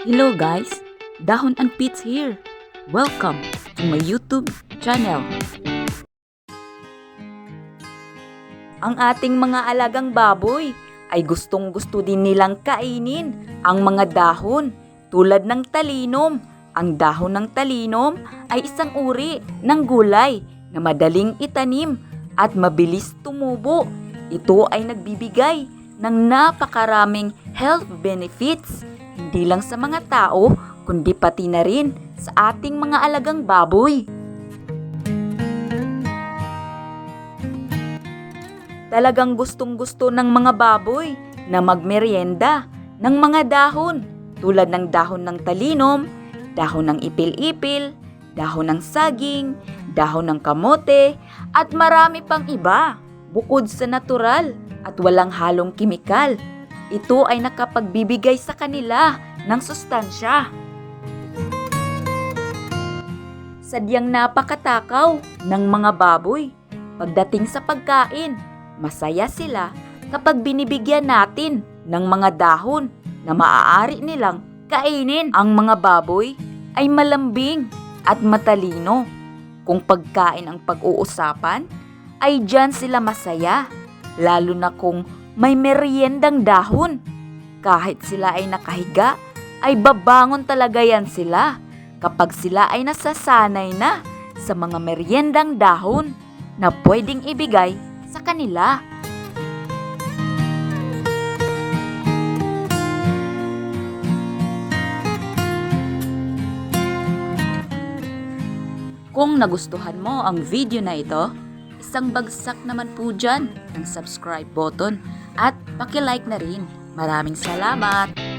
Hello guys, Dahon and Pits here. Welcome to my YouTube channel. Ang ating mga alagang baboy ay gustong gusto din nilang kainin ang mga dahon tulad ng talinom. Ang dahon ng talinom ay isang uri ng gulay na madaling itanim at mabilis tumubo. Ito ay nagbibigay ng napakaraming health benefits hindi lang sa mga tao kundi pati na rin sa ating mga alagang baboy. Talagang gustong gusto ng mga baboy na magmerienda ng mga dahon tulad ng dahon ng talinom, dahon ng ipil-ipil, dahon ng saging, dahon ng kamote, at marami pang iba bukod sa natural at walang halong kimikal. Ito ay nakapagbibigay sa kanila ng sustansya. Sadyang napakatakaw ng mga baboy. Pagdating sa pagkain, masaya sila kapag binibigyan natin ng mga dahon na maaari nilang kainin. Ang mga baboy ay malambing at matalino. Kung pagkain ang pag-uusapan, ay dyan sila masaya. Lalo na kung may meriendang dahon. Kahit sila ay nakahiga, ay babangon talaga yan sila kapag sila ay nasasanay na sa mga meriendang dahon na pwedeng ibigay sa kanila. Kung nagustuhan mo ang video na ito, isang bagsak naman po dyan ng subscribe button at pakilike na rin. Maraming salamat!